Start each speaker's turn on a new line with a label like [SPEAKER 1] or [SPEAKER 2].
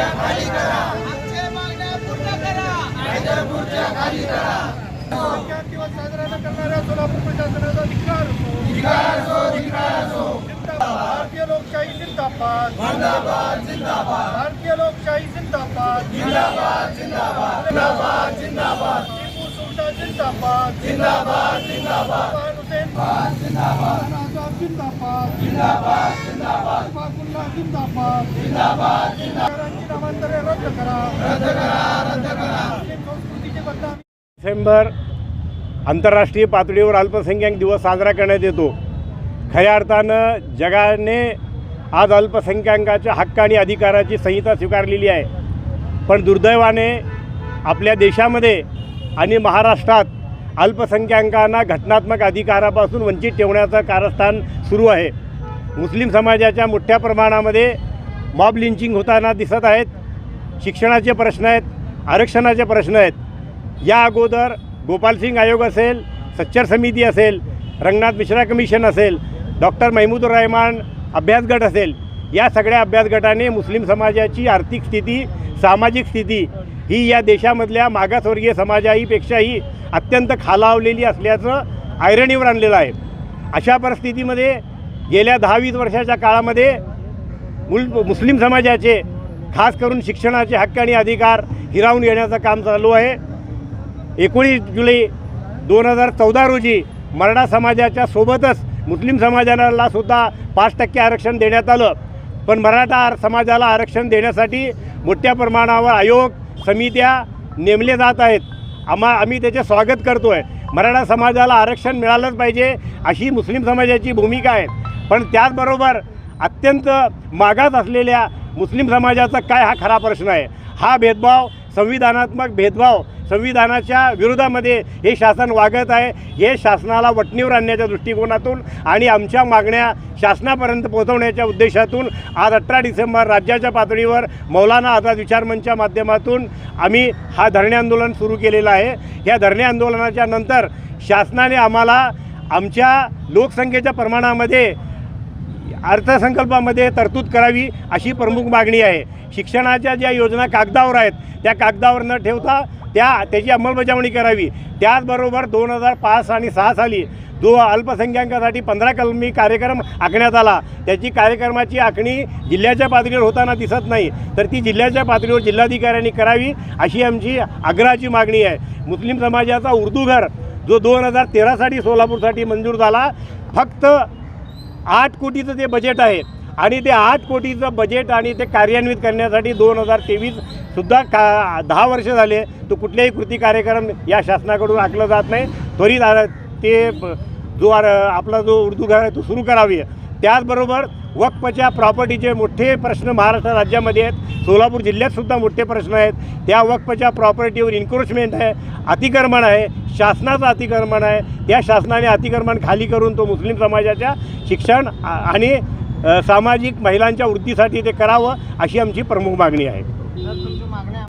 [SPEAKER 1] पुढच्या खाली करा. खाली करा. दिवस साजरा न करणाऱ्या सोलापूर प्रशासनाचा धिकार भारतीय लोकशाही जिंदाबाद. भारतीय लोकशाही जिंदाबाद. टिपू सुलतान जिंदाबाद. जिंदाबाद हुसेन. जिंदाबाद जिंदाबाद. जिंदाबाद. जिंदाबाद जिंदाबाद. नामांतरे रद्द करा. मुस्लिम संस्कृतीचे बदनामी.
[SPEAKER 2] डिसेंबर आंतरराष्ट्रीय पातळीवर अल्पसंख्याक दिवस साजरा करण्यात येतो. खऱ्या अर्थानं जगाने आज अल्पसंख्याकाच्या हक्क आणि अधिकाराची संहिता स्वीकारलेली आहे. पण दुर्दैवाने आपल्या देशामध्ये आणि महाराष्ट्रात अल्पसंख्याकांना घटनात्मक अधिकारापासून वंचित ठेवण्याचं कारस्थान सुरू आहे. मुस्लिम समाजाच्या मोठ्या प्रमाणामध्ये मॉब लिंचिंग होताना दिसत आहेत. शिक्षणाचे प्रश्न आहेत आरक्षणाचे प्रश्न आहेत. या अगोदर गोपालसिंग आयोग असेल सच्चर समिती असेल रंगनाथ मिश्रा कमिशन असेल डॉक्टर महमूदुर रहमान अभ्यास गट असेल या सगळ्या अभ्यास गटाने मुस्लिम समाजाची आर्थिक स्थिती सामाजिक स्थिती ही या देशामधल्या मागासवर्गीय समाजाहीपेक्षाही अत्यंत खालावलेली असल्याचं आयरणीवर आणलेलं आहे. अशा परिस्थितीमध्ये गेल्या दहा वीस वर्षाच्या काळामध्ये मुल मुस्लिम समाजाचे खास करून शिक्षणाचे हक्क आणि अधिकार हिरावून घेण्याचं काम चालू आहे. एकोणीस जुलै दोन हजार चौदा रोजी मराठा समाजाच्या सोबतच मुस्लिम समाजाला सुद्धा पाच टक्के आरक्षण देण्यात आलं. पण मराठा आर- समाजाला आरक्षण देण्यासाठी मोठ्या प्रमाणावर आयोग समित्या नेमले जात आहेत. आम्हा आम्ही त्याचे स्वागत करतो आहे मराठा समाजाला आरक्षण मिळालंच पाहिजे अशी मुस्लिम समाजाची भूमिका आहे. पण त्याचबरोबर अत्यंत मागास असलेल्या मुस्लिम समाजाचा काय हा खरा प्रश्न आहे? हा भेदभाव संविधानात्मक भेदभाव संविधानाच्या विरोधामध्ये हे शासन वागत आहे हे शासनाला वटणीवर आणण्याच्या दृष्टिकोनातून आणि आमच्या मागण्या शासनापर्यंत पोहोचवण्याच्या उद्देशातून आज अठरा डिसेंबर राज्याच्या पातळीवर मौलाना आझाद विचारमंचच्या माध्यमातून आम्ही हा धरणे आंदोलन सुरू केलेलं आहे. या धरणे आंदोलनाच्या नंतर शासनाने आम्हाला आमच्या लोकसंख्येच्या प्रमाणामध्ये अर्थसंकल्पामध्ये तरतूद करावी अशी प्रमुख मागणी आहे. शिक्षणाच्या ज्या योजना कागदावर आहेत त्या कागदावर न ठेवता त्या त्याची अंमलबजावणी करावी. त्याचबरोबर दोन हजार पाच आणि सहा साली जो अल्पसंख्याकासाठी पंधरा कलमी कार्यक्रम आखण्यात आला त्याची कार्यक्रमाची आखणी जिल्ह्याच्या पातळीवर होताना दिसत नाही तर ती जिल्ह्याच्या पातळीवर जिल्हाधिकाऱ्यांनी करावी अशी आमची आग्रहाची मागणी आहे. मुस्लिम समाजाचा उर्दू घर जो दोन हजार तेरासाठी सोलापूरसाठी मंजूर झाला फक्त आठ कोटीचं ते बजेट आहे. आणि ते आठ कोटीचं बजेट आणि ते कार्यान्वित करण्यासाठी दोन हजार तेवीससुद्धा का दहा वर्ष झाले. तो कुठल्याही कृती कार्यक्रम या शासनाकडून आखलं जात नाही. त्वरित आ- ते जो आर- आपला जो उर्दू घर आहे तो सुरू करावी. त्याचबरोबर वक्फच्या प्रॉपर्टीचे मोठे प्रश्न महाराष्ट्र राज्यामध्ये आहेत. सोलापूर जिल्ह्यातसुद्धा मोठे प्रश्न आहेत. त्या वक्फच्या प्रॉपर्टीवर इन्क्रोचमेंट आहे अतिक्रमण आहे शासनाचं अतिक्रमण आहे. त्या शासनाने अतिक्रमण खाली करून तो मुस्लिम समाजाच्या शिक्षण आणि सामाजिक महिलांच्या वृत्तीसाठी ते करावं अशी आमची प्रमुख मागणी आहे.